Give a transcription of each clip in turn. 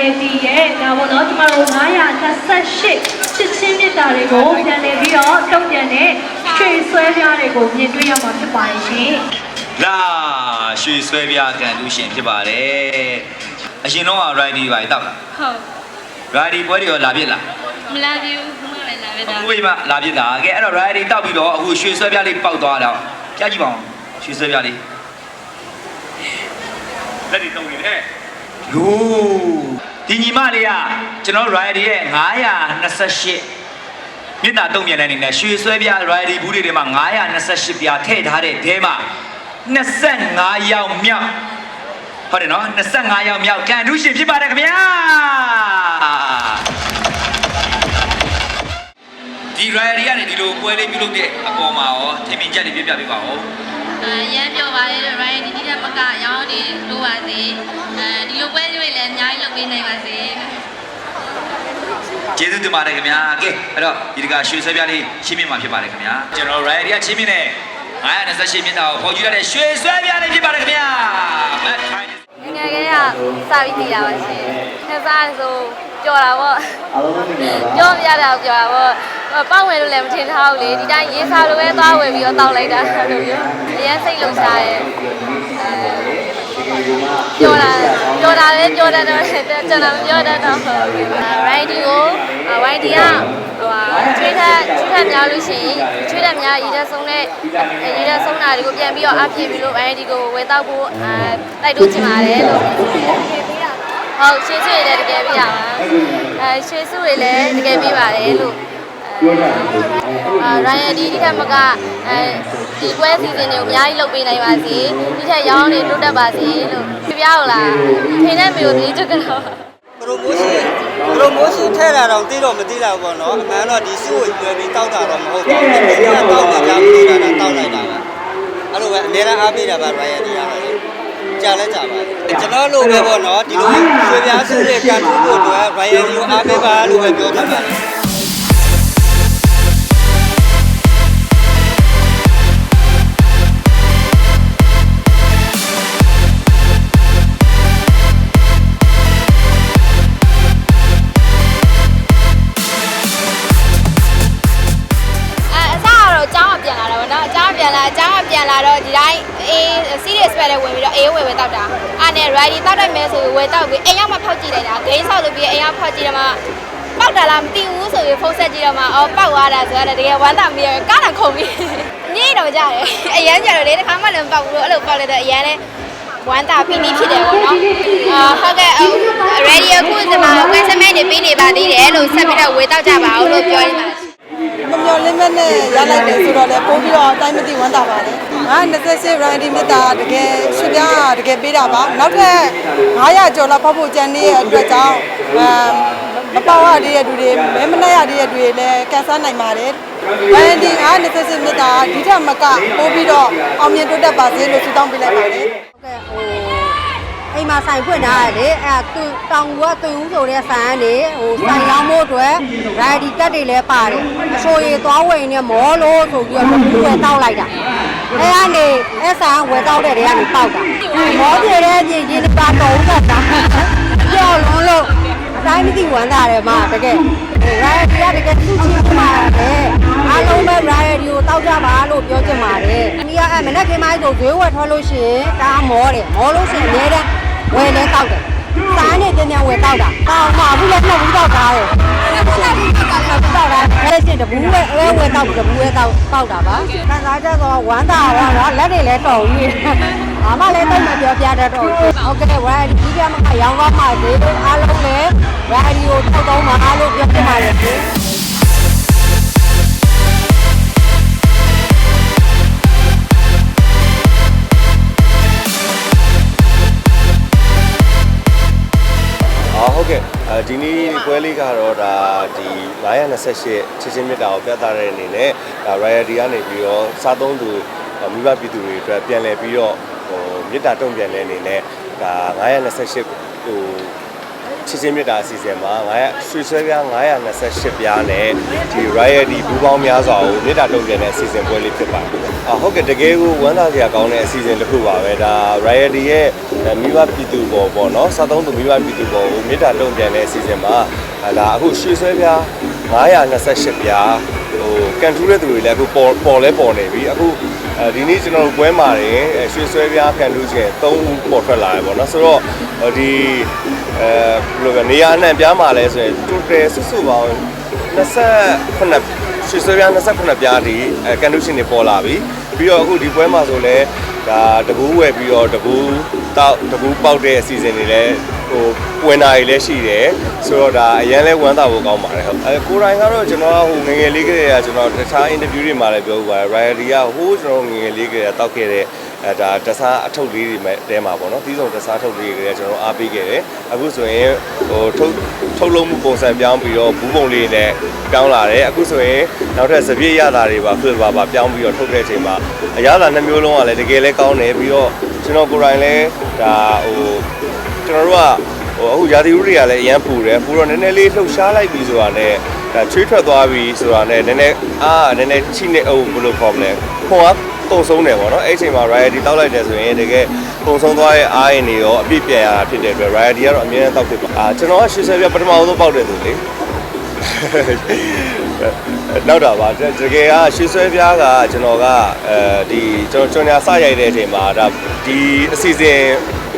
Variety ရဲ့ဒါပေါ့နော်ကျမတို့928ချစ်ချင်းမြတ်တာတွေကိုပြန်လည်ပြီးတော့တုံ့ပြန်တဲ့ရွှေဆွဲပြားတွေကိုမြင်တွေ့ရမှာဖြစ်ပါတယ်ရှင်လာရွှေဆွဲပြကန်လူရှင်ဖြစ်ပါတယ်အရင်တော့ rider ပါတောက်လားဟုတ် rider ပွဲတွေရောလာပြစ်လားမလာပြဘူးခုမှပဲလာပဲတာအခုမှလာပြစ်တာကဲအဲ့တော့ rider တောက်ပြီးတော့အခုရွှေဆွဲပြလေးပေါက်သွားတော့ကြားကြည့်ပါဦးရွှေဆွဲပြလေးလက်တွေတုံနေတယ်လူ ဒီညီမလေးကကျွန်တော် rider ရဲ့928မြစ်တာတုံ့ပြန်တဲ့အနေနဲ့ရွှေဆွဲပြ rider ဘူးတွေထဲမှာ928ပြာထည့်ထားတဲ့တဲမှာ25ရောက်မြောက်ဟုတ်တယ်နော်25ရောက်မြောက်ကန်ထူးရှင်ဖြစ်ပါတယ်ခင်ဗျာဒီ rider ကနေဒီလိုပွဲလေးပြုလုပ်တဲ့အပေါ်မှာရောထင်မြင်ချက်တွေပြပြပေးပါဦးအဲရမ်းပြောပါလေရိုင်းဒီဒီတက်မကရောင်းနေလို့ပါစေအဲဒီလိုပွဲတွေလည်းအ များကြီးလုပ်ပေးနိုင်ပါစေကျေးဇူးတင်ပါတယ်ခင်ဗျာကဲအဲ့တော့ဒီတကရွှေဆွဲပြားလေးရှင်းပြမှာဖြစ်ပါတယ်ခင်ဗျာကျွန်တော် rider ကချင်းမြင့်နဲ့928မြင့်တာကိုခေါ်ကြည့်ရတဲ့ရွှေဆွဲပြားလေးဖြစ်ပါတယ်ခင်ဗျာမက်ခိုင်းငယ်ငယ်ကစပြီးသိရပါရှင်ခက်စားဆိုကြော်တာပေါ့ကြော်ပြတာကြော်တာပေါ့ပောက်ဝင်လို့လည်းမထင်ထားဘူးလေဒီတိုင်းရေးစားလိုပဲသွားဝယ်ပြီးတော့တောက်လိုက်တာအဲ့လိုမျိုးအရင်စိတ်လုံစားရဲ့ ပြောတာပြောတာလည်းပြောတတ်တော့ကျွန်တော်မပြောတတ်တော့ဟုတ် righty ကို righty ကဟိုဟာချွေးထက်ချွေးထက်များလို့ရှိရင်ချွေးထက်များရည်တဲ့ဆုံးတဲ့ရည်တဲ့ဆုံးတာတွေကိုပြန်ပြီးတော့အပြည့်ပြီးလို့ righty ကိုဝယ်တော့ဖို့အဲတိုက်တွန်းချင်ပါတယ်လို့ဟုတ်ရွှေစုတွေလည်းတကယ်ပြရပါအဲရွှေစုတွေလည်းတကယ်ပြပါတယ်လို့အာရိုင်ယဒီဒီထက်မကအဲ ဒီပွဲစီစဉ်တွေကိုအများကြီးလုပ်ပေးနိုင်ပါစေဒီထက်ရောင်းနေတိုးတက်ပါစေလို့ပြပြအောင်လားဖိနေမျိုးဒီချက်ကတော့ပရိုမိုးရှင်ပရိုမိုးရှင်ထဲလာတော့သိတော့မသိလာဘူးပေါ့နော်အမှန်တော့ဒီစုကိုရွယ်ပြီးတောက်တာတော့မဟုတ်ပါဘူးဒီကတောက်နေကြမသိတာတော့တောက်လိုက်တာပဲအဲ့လိုပဲအများအားပေးတာပါရိုင်ယန်ဒီကတော့လေကြာလဲကြာပါကျွန်တော်လိုပဲပေါ့နော်ဒီလိုရွှေပြားစုတွေကန်ထူဖို့အတွက်ရိုင်ယန်ဒီကိုအားပေးပါလို့ပဲပြောချင်ပါ ဝယ်တောက်ပြီးအိမ်ရောက်မှဖောက်ကြည့်လိုက်တာဂိမ်းဆောက်လို့ပြီးအိမ်ရောက်ဖောက်ကြည့်တော့မှပောက်တာလားမသိဘူးဆိုပြီးဖုန်းဆက်ကြည့်တော့မှအော်ပောက်သွားတာဆိုတော့တကယ်ဝမ်းသာမိရကားတာခုံပြီးညိတော့ကြတယ်အရန်ကြတော့လေတစ်ခါမှလည်းမပောက်ဘူးလို့အဲ့လိုပောက်လိုက်တော့အရန်လည်းဝမ်းသာပီတိဖြစ်တယ်ပေါ့နော်အာဟုတ်ကဲ့အခု ready အခုဒီမှာ customer တွေပေးနေပါသေးတယ်လို့ဆက်ပြီးတော့ဝယ်တောက်ကြပါဦးလို့ပြောရင်းပါမမျော်လင့်မဲ့နဲ့ရလိုက်တယ်ဆိုတော့လည်းပို့ပြီးတော့အတိုင်းမသိဝမ်းသာပါတယ်။ ငါ28 rider မြတ်တာတကယ်ရွှေပြားတကယ်ပေးတာပါ။နောက်ထပ်900ကျော်လောက်ဖောက်ဖို့ကြံနေတဲ့အတွက်ကြောင့်အမ်မပေါ်ရတဲ့လူတွေမဲမနှက်ရတဲ့လူတွေလည်းကန်ဆယ်နိုင်ပါတယ်။ rider ငါ28မြတ်တာဒီထက်မကပို့ပြီးတော့အောင်မြင်တိုးတက်ပါစေလို့ဆုတောင်းပေးလိုက်ပါတယ်။ကဲဟိုအိမ်မှာဆိုင်ဖွင့်ထားရတယ်အဲသူတောင်ကူကသူဦးဆိုတဲ့ဆိုင်ကနေဟိုဆိုင်လောင်းဖို့အတွက်ရိုင်ဒီကတ်တွေလည်းပါတယ်အဆိုရီသွားဝယ်နေမောလို့ဆိုပြီးတော့သူဝယ်တောက်လိုက်တာ အဲကနေအဲဆိုင်ဝယ်တောက်တဲ့တွေကနေပေါက်တာမောပြေတဲ့ပြင်ချင်းပါတော့ဦးကတာကြောက်လုံးလို့အတိုင်းမသိဝမ်းသာတယ်မတကယ်ဟိုရိုင်ဒီကတကယ်သူ့ချင်းမှာတယ်အားလုံးပဲရိုင်ဒီကိုတောက်ကြပါလို့ပြောချင်ပါတယ်ဒီကအဲမနေ့ကမှဆိုဈေးဝယ်ထွက်လို့ရှိရင်ဒါမောတယ်မောလို့ရှိရင်အများတန်းဝယ်လဲတောက်တယ်စားနေတင်တင်ဝယ်တောက်တာတောက်မှာဘူးလည်းနှစ်ဘူးတောက်တာတယ် တောက်တာအဲ့ဒါချင်းတဘူးပဲအဲဝယ်တောက်တဘူးပဲတောက်တောက်တာပါခံစားချက်တော့ဝမ်းသာတော့နော်လက်တွေလည်းတော်ကြီးအမလည်းတိတ်မပြောပြတတ်တော့ဟုတ်ကဲ့ဝါဒီကမှရောင်းသွားမှဈေးအားလုံးလည်းရာဒီယိုထောက်တော့မှာအားလို့ပြောပြပါတယ်ရှင်အော်ဟုတ်ကဲ့အဲ ဒီနေ့ပွဲလေးကတော့ဒါဒီ928ချစ်ချင်းမြတ်တာကိုပြသတဲ့အနေနဲ့ဒါ royalty ကနေပြီးတော့စားသုံးသူမိဘပြည်သူတွေအတွက်ပြန်လည်ပြီးတော့ဟိုမြတ်တာတုံ့ပြန်တဲ့အနေနဲ့ဒါ928ဟို ချချစ်ချင်းမြတ်တာအစီအစဉ်မှာ900ရွှေဆွဲပြား928ပြားနဲ့ဒီ royalty ဘူးပေါင်းများစွာကိုမြတ်တာတုံ့ပြန်တဲ့အစီအစဉ်ပွဲလေးဖြစ်ပါတယ်။အာဟုတ်ကဲ့တကယ်ကိုဝမ်းသာစရာကောင်းတဲ့အစီအစဉ်တစ်ခုပါပဲဒါ royalty ရဲ့မိဘပြည်သူပေါ်ပေါ့နော်စားသုံးသူမိဘပြည်သူပေါ်ကိုမြတ်တာတုံ့ပြန်တဲ့အစီအစဉ်မှာဒါအခုရွှေဆွဲပြား928ပြားဟိုကန်ထူးတဲ့သူတွေလည်းအခုပေါ်ပေါ်လဲပေါ်နေပြီအခုအဲဒီနေ့ကျွန်တော်တို့ပွဲမှာနေရွှေဆွဲပြားကန်ထူးခြင်း3ဦးပေါ်ထွက်လာတယ်ပေါ့နော်ဆိုတော့ဒီ အဲဘယ်လိုပဲနေရာအနှံ့ပြားမှာလဲဆိုရင် total စုစုပေါင်း29ရွှေဆွဲပြား29ပြားဒီအဲကန်ထူးခြင်းတွေပေါ်လာပြီပြီးတော့အခုဒီပွဲမှာဆိုလဲဒါတကူးဝယ်ပြီးတော့တကူးတောက်တကူးပေါက်တဲ့အစီအစဉ်တွေလည်းဟိုဝင်တာတွေလည်းရှိတယ်ဆိုတော့ဒါအရင်လဲဝမ်းသာဖို့ကောင်းပါတယ်ဟုတ်အဲကိုရိုင်းကတော့ကျွန်တော်ကဟိုငယ်ငယ်လေးကတည်းကကျွန်တော်တခြားအင်တာဗျူးတွေမှာလည်းပြောပါတယ် Riot ကဟိုးကျွန်တော်ငယ်ငယ်လေးကတည်းကတောက်ခဲ့တဲ့ အဲဒါတခြားအထုပ်လေးတွေမဲ့တဲမှာပေါ့နော်ပြီးဆုံးတခြားထုပ်လေးတွေကကျွန်တော်အားပေးခဲ့တယ်အခုဆိုရင်ဟိုထုတ်ထုတ်လုံးမှုပုံစံပြောင်းပြီးတော့ဘူးပုံလေးနဲ့ပြောင်းလာတယ်အခုဆိုရင်နောက်ထပ်စပြည့်ရတာတွေပါဖလပါပါပြောင်းပြီးတော့ထုတ်တဲ့အချိန်မှာအရသာနှမျိုးလုံးကလည်းတကယ်လဲကောင်းတယ်ပြီးတော့ကျွန်တော်ကိုယ်တိုင်လဲဒါဟိုကျွန်တော်တို့ကဟိုအခုရာသီဥတုတွေကလည်းအရန်ပူတယ်ပူတော့နည်းနည်းလေးလှုပ်ရှားလိုက်ပြီဆိုတာနဲ့ဒါချွေးထွက်သွားပြီဆိုတာနဲ့နည်းနည်းအာနည်းနည်းချိနေအောင်ဘယ်လိုခေါ်မလဲခွန်အား တုံဆုံးတယ်ပေါ့နော်အဲ့အချိန်မှာ riot တောက်လိုက်တယ်ဆိုရင်တကယ်ပုံဆုံးသွားတဲ့အားရင်တွေရောအပြည့်ပြန်ရတာဖြစ်တဲ့အတွက် riot ကတော့အမြဲတမ်းတောက်ဖြစ်ပါအာကျွန်တော်က80ပြပထမဆုံးပေါက်တယ်သူလေနောက်တာပါတကယ်ကရွှေဆွဲပြားကကျွန်တော်ကအဲဒီကျွန်တော်ကျွန်တော်စရိုက်တဲ့အချိန်မှာဒါဒီအစီအစဉ်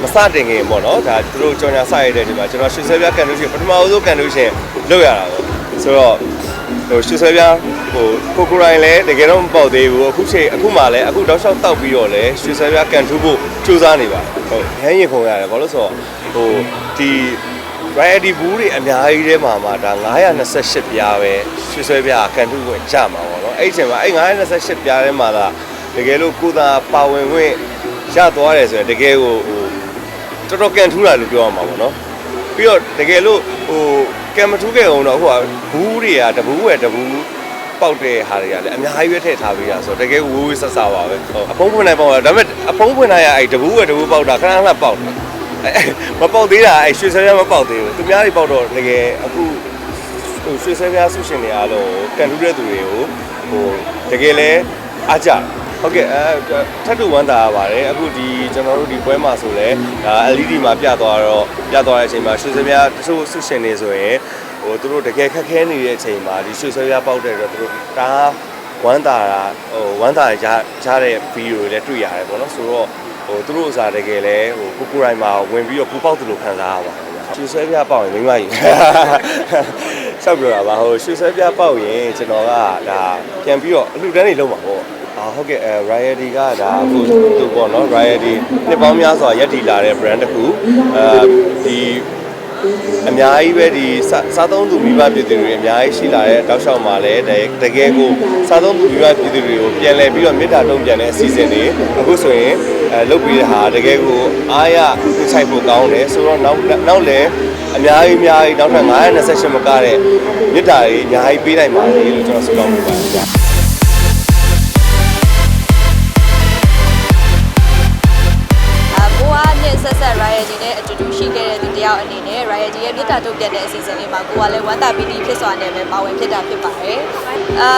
မစတင်ခင်ပေါ့နော်ဒါသူတို့ကြော်ညာစရတဲ့အချိန်မှာကျွန်တော်ရွှေဆွဲပြားကန်လို့ရှိရင်ပထမဆုံးကန်လို့ရှိရင်လုပ်ရတာပေါ့ ဆိုတော့ဟိုရွှေဆွဲပြားဟိုကိုကိုရိုင်းလည်းတကယ်တော့မပေါက်သေးဘူးအခုချိန်အခုမှလည်းအခုတောက်လျှောက်တောက်ပြီးတော့လည်းရွှေဆွဲပြားကန်ထူးဖို့စူးစမ်းနေပါဟုတ်ရမ်းရင်ခုံရတယ်ဘာလို့ဆိုတော့ဟိုဒီ variety ဘူးတွေအများကြီးထဲမှာမှာဒါ928ပြားပဲရွှေဆွဲပြားကန်ထူးကိုကြမှာပေါ့နော်အဲ့ဒီအချိန်မှာအဲ့928ပြားထဲမှာသာတကယ်လို့ကိုသာပါဝင်ခွင့်ရသွားတယ်ဆိုရင်တကယ်ကိုဟိုတော်တော်ကန်ထူးတာလို့ပြောရမှာပေါ့နော်ပြီးတော့တကယ်လို့ဟို ကန်မထူးခဲ့အောင်တော့ဟိုကဘူးတွေကတဘူးဝယ်တဘူးပေါက်တဲ့ဟာတွေကလည်းအများကြီးပဲထည့်ထားပေးတာဆိုတော့တကယ်ဝေးဝေးဆက်ဆက်ပါပဲဟုတ်အဖုံးဖွင့်နိုင်ပေါက်တာဒါပေမဲ့အဖုံးဖွင့်နိုင်ရအဲ့တဘူးဝယ်တဘူးပေါက်တာခဏခဏပေါက်တယ်အဲ့မပေါက်သေးတာအဲ့ရွှေစဲရမပေါက်သေးဘူးသူများတွေပေါက်တော့တကယ်အခုဟိုရွှေစဲပြားဆုရှင်တွေအားလုံးကန်ထူးတဲ့သူတွေကိုဟိုတကယ်လဲအားကြတယ် ဟုတ်ကဲ့အဲထပ်တူဝမ်းသာရပါတယ်အခုဒီကျွန်တော်တို့ဒီပွဲမှာဆိုလဲဒါ LED မှာပြသွားတော့ပြသွားတဲ့အချိန်မှာရွှေစပြားတချို့ဆုရှင်နေဆိုရင်ဟိုသူတို့တကယ်ခက်ခဲနေတဲ့အချိန်မှာဒီရွှေစပြားပေါက်တဲ့တော့သူတို့ဒါဝမ်းသာတာဟိုဝမ်းသာရရတဲ့ဗီဒီယိုတွေလည်းတွေ့ရတယ်ပေါ့နော်ဆိုတော့ဟိုသူတို့အစားတကယ်လဲဟိုကိုကိုရိုင်းမှာဝင်ပြီးတော့ပူပေါက်တယ်လို့ခံစားရပါတယ်ရွှေဆွဲပြပေါက်ရင်မိမကြီးဆောက်ပြောတာပါဟိုရွှေဆွဲပြပေါက်ရင်ကျွန်တော်ကဒါပြန်ပြီးတော့အလှူဒန်းနေလုံးပါပေါ့အာ ဟုတ်ကဲ့အဲ Riot ကဒါအခုသူပေါ့နော် Riot နှစ်ပေါင်းများစွာရက်တည်လာတဲ့ brand တစ်ခုအဲဒီအများကြီးပဲဒီစားသုံးသူမိဘပြည်သူတွေအများကြီးရှိလာတဲ့တောက်လျှောက်မှာလည်းတကယ်ကိုစားသုံးသူမိဘပြည်သူတွေကိုပြန်လည်ပြီးတော့မေတ္တာတုံ့ပြန်တဲ့အစီအစဉ်တွေအခုဆိုရင်အဲလုပ်ပြီးတဲ့ဟာတကယ်ကိုအားရသိဆိုင်ဖို့ကောင်းတယ်ဆိုတော့နောက်နောက်လည်းအများကြီးအများကြီးနောက်ထပ်928မကတဲ့မေတ္တာတွေအများကြီးပေးနိုင်ပါလေလို့ကျွန်တော်ဆုတောင်းပေးပါတယ် အနေနဲ့ Riot ရဲ့မြေတာတုတ်ပြတ်တဲ့အစီအစဉ်လေးမှာကိုကလည်းဝမ်းသာပီတိဖြစ်စွာနဲ့ပဲပါဝင်ဖြစ်တာဖြစ်ပါတယ်။အာ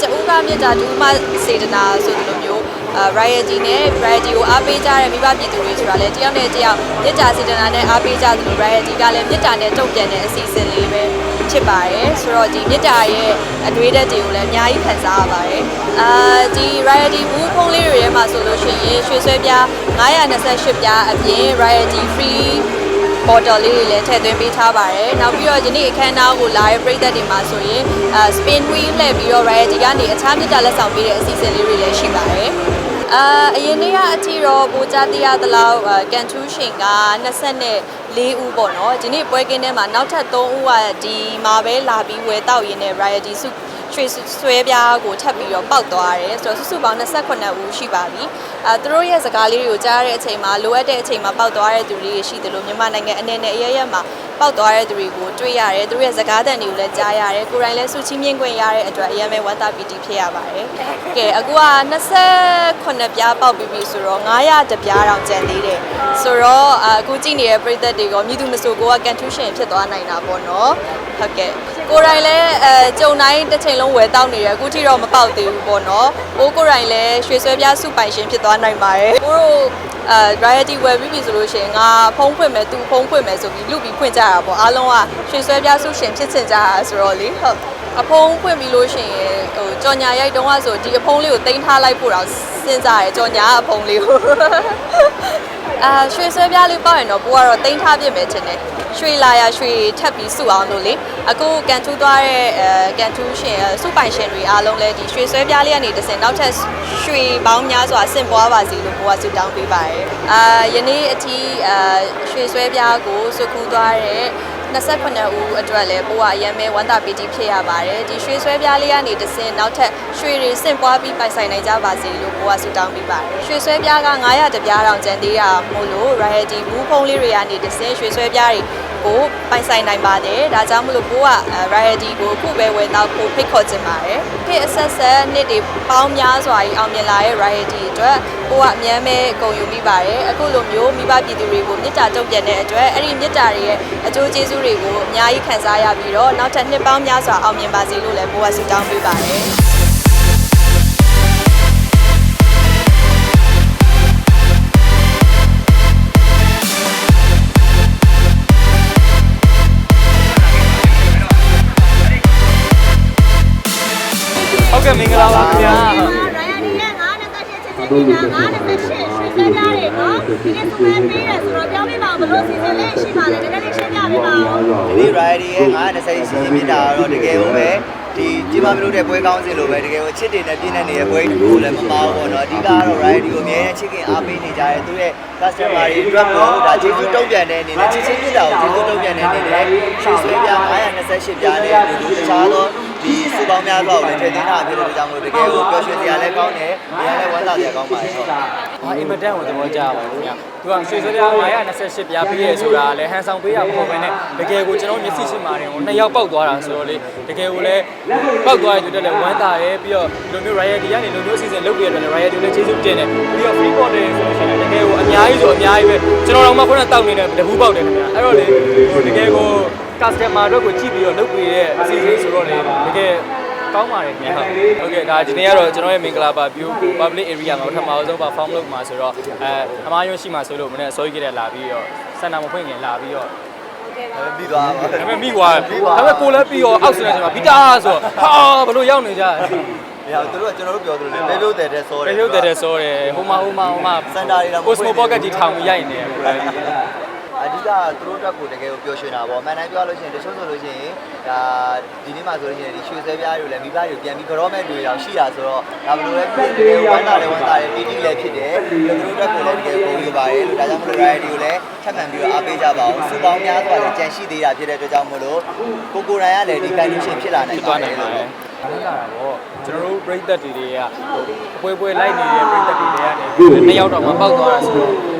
တူကမြေတာဒူးမစေတနာဆိုလိုမျိုးအာ Riot နဲ့ Riot ကိုအားပေးကြတဲ့မိဘပြည်သူတွေဆိုတာလည်းတယောက်နဲ့တယောက်မြေတာစေတနာနဲ့အားပေးကြသလို Riot ကလည်းမြေတာနဲ့တုတ်ပြတ်တဲ့အစီအစဉ်လေးပဲဖြစ်ပါတယ်ဆိုတော့ဒီမြေတာရဲ့အတွေ့အကြုံတွေကိုလည်းအများကြီးခံစားရပါတယ်အာဒီ Riot ဘူးဖုန်းလေးတွေထဲမှာဆိုလို့ရှိရင်ရွှေဆွဲပြား928ပြားအပြင် Riot Free bottle လေးတွေလည်းထည့်သွင်းပေးထားပါတယ်။နောက်ပြီးတော့ယနေ့အခမ်းအနားကိုလာတဲ့ပရိသတ်တွေမှာဆိုရင်အဲ spin wheel လှည့်ပြီးတော့ Riot ကနေအခြားမြစ်တာလက်ဆောင်ပေးတဲ့အစီအစဉ်လေးတွေလည်းရှိပါတယ်။အာအရင်နေ့ကအထီတော့ပိုကြတိရသလောက်ကန်ထူးရှင်က24ဦးပေါ့နော်ဒီနေ့ပွဲကင်းထဲမှာနောက်ထပ်3ဦးကဒီမှာပဲလာပြီးဝယ်တောက်ရင်းနဲ့ Riot စု ရွှေဆွဲပြားကိုထပ်ပြီးတော့ပောက်သွားတယ်ဆိုတော့စုစုပေါင်း28ဦးရှိပါပြီအဲသူတို့ရဲ့စကားလေးတွေကိုကြားရတဲ့အချိန်မှာလိုအပ်တဲ့အချိန်မှာပောက်သွားတဲ့သူတွေရှိတယ်လို့မြန်မာနိုင်ငံအနေနဲ့အရရက်မှာပောက်သွားတဲ့သူတွေကိုတွေ့ရတယ်သူတို့ရဲ့စကားသံတွေကိုလည်းကြားရတယ်ကိုယ်တိုင်လည်းစုချင်းမြင့်ခွင့်ရတဲ့အတွက်အရင်ပဲဝမ်းသာပီတိဖြစ်ရပါတယ်ကဲအခုက28ပြားပောက်ပြီးပြီဆိုတော့900တပြားတောင်ကျန်သေးတယ်ဆိုတော့အခုကြည့်နေတဲ့ပရိသတ်တွေကမြည်သူမဆိုကိုကကန်ထူးရှင်ဖြစ်သွားနိုင်တာပေါ့နော်ဟုတ်ကဲ့ ကိုယ်တိုင်လည်းအဲကြုံတိုင်းတစ်ချိန်လုံးဝယ်တောက်နေတယ်အခုထိတော့မပေါက်သေးဘူးပေါ့နော်။ကိုကိုယ်တိုင်လည်းရွှေဆွဲပြားစုပိုင်ရှင်ဖြစ်သွားနိုင်ပါတယ်။ကိုတို့အဲ variety ဝယ်ပြီးပြီဆိုလို့ရှိရင်ငါဖုံးဖွင့်မယ်သူဖုံးဖွင့်မယ်ဆိုပြီးလူပြီးဖွင့်ကြတာပေါ့အားလုံးကရွှေဆွဲပြားစုရှင်ဖြစ်ချင်ကြတာဆိုတော့လေဟုတ်အဖုံးဖွင့်ပြီးလို့ရှိရင်ဟိုကြော်ညာရိုက်တုံးကဆိုဒီအဖုံးလေးကိုတင်ထားလိုက်ဖို့တော့စဉ်းစားရဲကြော်ညာအဖုံးလေးကို အာရွှေဆွဲပြားလေးပေါ့ရင်တော့ကိုကတော့တင်ထားပြစ်မယ်ထင်တယ်ရွှေလာရရွှေထပ်ပြီးစုအောင်လို့လေအခုကန်ထူးသွားတဲ့အဲကန်ထူးရှင်စုပိုင်ရှင်တွေအားလုံးလည်းဒီရွှေဆွဲပြားလေးကနေတစ်စင်နောက်ထပ်ရွှေပေါင်းများစွာဆင့်ပွားပါစေလို့ကိုကဆုတောင်းပေးပါတယ်အာယနေ့အထိအာရွှေဆွဲပြားကိုစုခူးသွားတဲ့ 28ဦးအတွက်လည်းပိုးကအရင်ပဲဝမ်းသာပီတိဖြစ်ရပါတယ်ဒီရွှေဆွဲပြားလေးကနေတစ်စင်နောက်ထပ်ရွှေတွေဆင့်ပွားပြီးပိုင်ဆိုင်နိုင်ကြပါစေလို့ပိုးကဆုတောင်းပေးပါတယ်ရွှေဆွဲပြားက900တပြားတောင်ကျန်သေးတာမို့လို့ royalty ဘူးဖုံးလေးတွေကနေတစ်စင်ရွှေဆွဲပြားတွေ ကိုပိုင်ဆိုင်နိုင်ပါတယ်ဒါကြောင့်မလို့ပိုးက royalty ကိုအခုပဲဝယ်တော့ပို့ဖိတ်ခေါ်ခြင်းပါတယ်ခေတ်အဆက်ဆက်နှစ်တွေပေါင်းများစွာကြီးအောင်မြင်လာတဲ့ royalty အတွက်ပိုးကအများမဲဂုဏ်ယူမိပါတယ်အခုလိုမျိုးမိဘပြည်သူတွေကိုမြစ်တာတုံ့ပြန်တဲ့အတွက်အဲ့ဒီမြစ်တာတွေရဲ့အကျိုးကျေးဇူးတွေကိုအများကြီးခံစားရပြီးတော့နောက်ထပ်နှစ်ပေါင်းများစွာအောင်မြင်ပါစေလို့လည်းပိုးကဆုတောင်းပေးပါတယ် ကဲ့မင်္ဂလာပါခင်ဗျာရိုင်ယာဒီရဲ့928ချင်းချင်းနေတာ928ရွှေစက်ပြားတွေနော်ဒီနေ့သူပဲပေးတယ်ဆိုတော့ပြောပြပါဦးဘလို့စီစဉ်လေးရှိပါလဲတကယ်လေးရှင်းပြပေးပါဦးဒီ variety ရဲ့920စီစဉ်ပြတာတော့တကယ်ဟုတ်ပဲဒီကြီးမမလို့တဲ့ပွဲကောင်းစင်လိုပဲတကယ်ကိုချစ်တင်နဲ့ပြည့်နေနေတဲ့ပွဲတစ်ခုကိုလည်းမမားဘူးပေါ့နော်အဓိကတော့ variety ကိုအများနဲ့ချစ်ခင်အားပေးနေကြတဲ့သူရဲ့ customer တွေအတွက်ကိုဒါကျေးဇူးတုံ့ပြန်တဲ့အနေနဲ့ချစ်ချင်းပြတာကိုကျေးဇူးတုံ့ပြန်တဲ့အနေနဲ့ရွှေဆွဲပြ928ပြားနဲ့ဒီတခြားသောဒီစု ပေါင်းများစွာကိုလည်းထည့်သွင်းတာဖြစ်တဲ့ကြောင့်မို့တကယ်ကိုပျော်ရွှင်စရာလည်းကောင်းတယ်။ဉာဏ်လည်းဝမ်းသာစရာကောင်းပါတယ်ဟုတ်။ဟာအင်မတန်ကိုသဘောကျပါတယ်ခင်ဗျာသူကရွှေစပြား928ပြားပေးရဲဆိုတာလည်းဟန်ဆောင်ပေးရမဟုတ်ဘဲနဲ့တကယ်ကိုကျွန်တော်မျက်စိရှိမှတင်ကိုနှစ်ယောက်ပောက်သွားတာဆိုတော့လေတကယ်ကိုလည်းပောက်သွားတဲ့အတွက်လည်းဝမ်းသာရဲပြီးတော့ဒီလိုမျိုး royalty ကနေလိုမျိုးအစီအစဉ်လုပ်ပြရတဲ့ royalty လည်းကျေးဇူးတင်တယ်ပြီးတော့ free port တွေဆိုလို့ရှိရင်တကယ်ကိုအများကြီးဆိုအများကြီးပဲကျွန်တော်တို့မှခုနတောက်နေတဲ့တပူးပေါက်တယ်ခင်ဗျာအဲ့တော့လေဟိုတကယ်ကို customer တို့ကိုကြည့်ပြီးတော့လုပ်ပေးတဲ့အစီအစဉ်ဆိုတော့လေတကယ်ကောင်းပါတယ်ခင်ဗျာဟုတ်ကဲ့ဒါဒီနေ့ကတော့ကျွန်တော်ရဲ့မင်္ဂလာပါ view public area မှာပထမဆုံးပါ form လုပ်မှာဆိုတော့အဲအမားရုံးရှိမှာဆိုလို့မနေ့စောကြီးကတည်းကလာပြီးတော့စန္ဒာမဖွင့်ခင်လာပြီးတော့ပြီးသွားပါဒါပေမဲ့မိသွားတယ်ဒါပေမဲ့ကိုလည်းပြီးတော့အောက်ဆင်းနေချိန်မှာဘီတာဆိုတော့ဟာဘလို့ရောက်နေကြ။ဟဲ့သူတို့ကကျွန်တော်တို့ပြောသလိုလေပဲပြုတ်တဲ့တဲ့စောတယ်ရေရုပ်တဲ့တဲ့စောတယ်ဟိုမှာဟိုမှာဟိုမှာစန်တာတွေတော့ကိုစမိုပေါ့ကတ်ကြီးထောင်ပြီးရိုက်နေတယ်ကိုလည်း အဓိကသူတို့တက်ကိုတကယ်ကိုပျော်ရွှင်တာပေါ့။မှန်တိုင်းပြောလို့ရှိရင်တချို့ဆိုလို့ရှိရင်ဒါဒီနေ့မှဆိုလို့ရှိရင်ဒီရွှေစဲပြားတွေလည်းမိဘတွေပြန်ပြီးကြောမဲ့တွေတော့ရှိတာဆိုတော့ဒါဘလို့လဲတကယ်ဝမ်းသာတယ်ဝမ်းသာတယ်တီးတီးလည်းဖြစ်တယ်။သူတို့တက်ကိုလည်းတကယ်ကိုယူပါတယ်လို့ဒါကြောင့်မလို့ variety ကိုလည်းထပ်မံပြီးတော့အားပေးကြပါအောင်။စူပေါင်းများစွာလည်းကြံရှိသေးတာဖြစ်တဲ့အတွက်ကြောင့်မလို့ကိုကိုရိုင်းကလည်းဒီ condition ဖြစ်လာနိုင်ဖြစ်ပါသွားတနိုင်ယ်ပါလို့တယ်။ဟုတ်လားဗောကျွန်တော်တို့ပြိသက်တွေတွေကဟိုပွဲပွဲလိုက်နေတဲ့ပြိသက်တွေတွေကနေနှစ်ယောက်တော့မှပောက်သွားတာဆိုတော့ဟို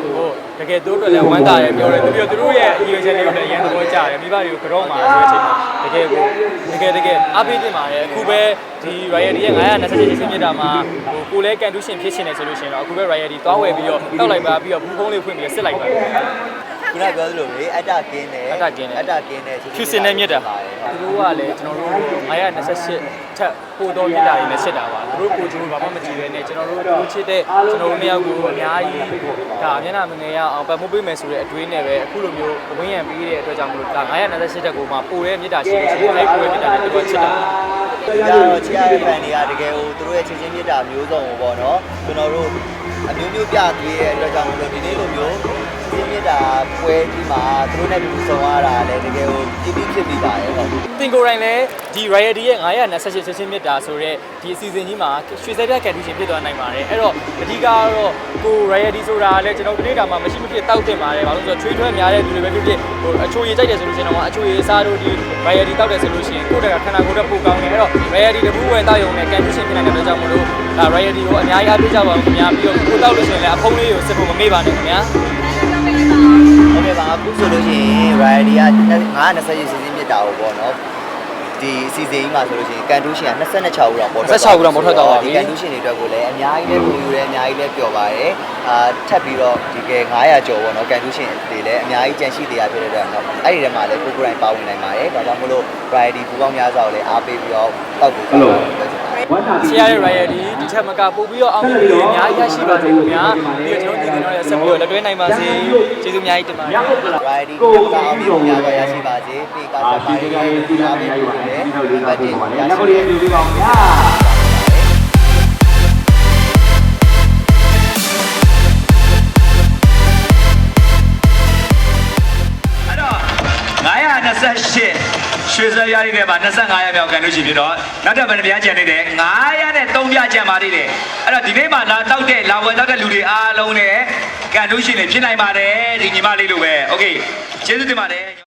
တကယ်သူတို့လည်းဝမ်းသာတယ်ပြောတယ်သူပြောသူတို့ရဲ့အရေးချက်တွေကိုလည်းအရင်သဘောကျတယ်မိဘတွေကိုကြောမှာဆိုတဲ့အချိန်မှာတကယ်ကိုတကယ်တကယ်အားပေးတင်ပါတယ်အခုပဲဒီ royalty ရဲ့928ချင်းမြစ်တာမှာဟိုကိုလည်းကန်တူးရှင်ဖြစ်ရှင်နေဆိုလို့ရှိရင်တော့အခုပဲ royalty သွားဝယ်ပြီးတော့တောက်လိုက်ပါပြီးတော့ဘူးဖုံးလေးဖွင့်ပြီးစစ်လိုက်ပါ ခုနပြောသလိုလေအတ္တကင်းတယ်အတ္တကင်းတယ်အတ္တကင်းတယ်ဖြူစင်တဲ့မြစ်တာသူတို့ကလည်းကျွန်တော်တို့928ထက်ပိုတော့မြစ်တာတွေနဲ့စစ်တာပါသူတို့ကိုကျွန်တော်ဘာမှမကြည့်ရဲနဲ့ကျွန်တော်တို့တို့ချစ်တဲ့ကျွန်တော်တို့နှစ်ယောက်ကိုအများကြီးဒါမျက်နှာမငယ်ရအောင်ပတ်မှုပေးမယ်ဆိုတဲ့အတွေးနဲ့ပဲအခုလိုမျိုးဝင်းရံပြီးတဲ့အတွက်ကြောင့်မလို့ဒါ928တက်ကိုမှပိုတဲ့မြစ်တာရှိလို့ရှိရင်အဲ့ပိုတဲ့မြစ်တာတွေတော့ချစ်တာဒီကတော့ချစ်ရတဲ့ fan တွေကတကယ်ဟိုသူတို့ရဲ့ချစ်ချင်းမြတ်တာမျိုးစုံကိုပေါ့နော်ကျွန်တော်တို့အမျိုးမျိုးပြသွေးရဲ့အတွက်ကြောင့်မလို့ဒီနေ့လိုမျိုး ချစ်မြတ်တာပွဲကြီးမှာသူတို့နဲ့တူဆုံရတာလည်းတကယ်ကိုပြည့်ပြည့်ဖြစ်ပြီးပါတယ်ဟုတ်တင်ကိုယ်တိုင်လည်းဒီ Riot ရဲ့928ချက်ချင်းမြတ်တာဆိုတော့ဒီအစီအစဉ်ကြီးမှာရွှေစဲပြကန်တူရှင်ဖြစ်သွားနိုင်ပါတယ်အဲ့တော့အဓိကကတော့ကို Riot ဆိုတာလည်းကျွန်တော်ဒီနေ့တာမှာမရှိမဖြစ်တောက်တင်ပါတယ်ဘာလို့လဲဆိုတော့ချွေးထွဲများတဲ့လူတွေပဲဖြစ်ဖြစ်ဟိုအချိုရည်ကြိုက်တယ်ဆိုလို့ရှိရင်တော့အချိုရည်စားလို့ဒီ Riot တောက်တယ်ဆိုလို့ရှိရင်ကိုယ့်တက်ကခန္ဓာကိုယ်တက်ပိုကောင်းတယ်အဲ့တော့ Riot တပူးဝယ်တောက်ရုံနဲ့ကန်တူရှင်ဖြစ်နိုင်တဲ့အတွက်ကြောင့်မလို့ဒါ Riot ကိုအများကြီးအားပေးကြပါဦးခင်ဗျာပြီးတော့ကိုတောက်လို့ရှိရင်လည်းအဖုံးလေးကိုစစ်ဖို့မမေ့ပါနဲ့ခင်ဗျာ ဟုတ်ကဲ့ပါအခုဆိုလို့ရှိရင် Riot က920စီစဉ်မြစ်တာပေါ့နော်ဒီစီစဉ်ကြီးမှာဆိုလို့ရှိရင်ကန်တူးရှင်က26ဦးတော့ပေါ်ထွက်26ဦးတော့ပေါ်ထွက်သွားပါပြီဒီကန်တူးရှင်တွေအတွက်ကိုလည်းအများကြီးလည်းပုံယူတယ်အများကြီးလည်းပျော်ပါတယ်အာထပ်ပြီးတော့ဒီကဲ900ကျော်ပေါ့နော်ကန်တူးရှင်တွေလည်းအများကြီးကြန့်ရှိသေးတာဖြစ်တဲ့အတွက်နော်အဲ့ဒီထဲမှာလည်းကိုကိုယ်တိုင်ပါဝင်နိုင်ပါတယ်ဒါကြောင့်မလို့ Riot ပူပေါင်းများစွာကိုလည်းအားပေးပြီးတော့တောက်ကို ကြောက်ပါတယ်ပြောချင်ပါတယ်ရှယ်ရတဲ့ Riot ဒီဒီချက်မကပို့ပြီးတော့အောင်မြင်မှုတွေအများကြီးရရှိပါစေခင်ဗျာပြီးတော့ကျွန်တော်ညီကောင်တွေဆက်ပြီးတော့လက်တွဲနိုင်ပါစေကျေးဇူးအများကြီးတင်ပါတယ်ရိုက်ဒီကိုကောင်းပြီးများစွာရရှိပါစေပေကဆက်ပါရေးဒီအားပေးလို့လည်းဒီဘက်တင်ရ ရွှေစရရည်တွေမှာ25ရက်မြောက်ကန်လို့ရှိပြီတော့နောက်ထပ်ဘယ်နှပြားကျန်နေတယ်900နဲ့3ပြားကျန်ပါသေးတယ်အဲ့တော့ဒီနေ့မှာလာတောက်တဲ့လာဝယ်တောက်တဲ့လူတွေအားလုံးနဲ့ကန်လို့ရှိနေဖြစ်နိုင်ပါတယ်ဒီညီမလေးလိုပဲโอเคကျေးဇူးတင်ပါတယ်